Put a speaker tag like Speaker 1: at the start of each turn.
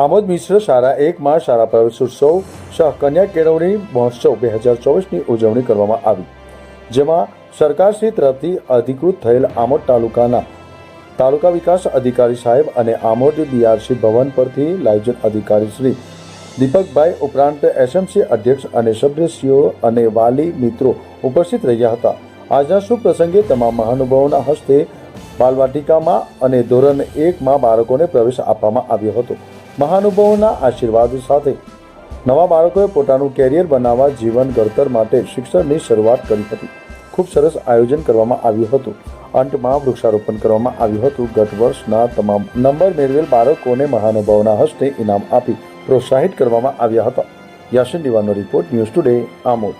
Speaker 1: આમોદ મિશ્ર શાળા એકમાં શાળા પ્રવેશોત્સવ સહ કન્યા કેળવણી મહોત્સવ બે હજાર ચોવીસની ઉજવણી કરવામાં આવી, જેમાં સરકારશ્રી તરફથી અધિકૃત થયેલ આમોદ તાલુકાના તાલુકા વિકાસ અધિકારી સાહેબ અને આમોદ બીઆરસી ભવન પરથી લાયજન અધિકારી શ્રી દીપકભાઈ ઉપરાંત એસએમસી અધ્યક્ષ અને સભ્યશ્રીઓ અને વાલી મિત્રો ઉપસ્થિત રહ્યા હતા. આજના શુભ પ્રસંગે તમામ મહાનુભાવોના હસ્તે બાલવાટિકામાં અને ધોરણ એકમાં બાળકોને પ્રવેશ આપવામાં આવ્યો હતો. મહાનુભાવોના આશીર્વાદ સાથે. નવા બાળકોએ પોતાનું કેરિયર બનાવવા જીવન ઘડતર માટે શિક્ષણની શરૂઆત કરી હતી. ખૂબ સરસ આયોજન કરવામાં આવ્યું હતું. અંતમાં વૃક્ષારોપણ કરવામાં આવ્યું હતું. ગત વર્ષના તમામ નંબર મેળવેલ બાળકોને મહાનુભાવના હસ્તે ઇનામ આપી પ્રોત્સાહિત કરવામાં આવ્યા હતા. યાસિન દિવાનો રિપોર્ટ ન્યૂઝ ટુડે આમોદ.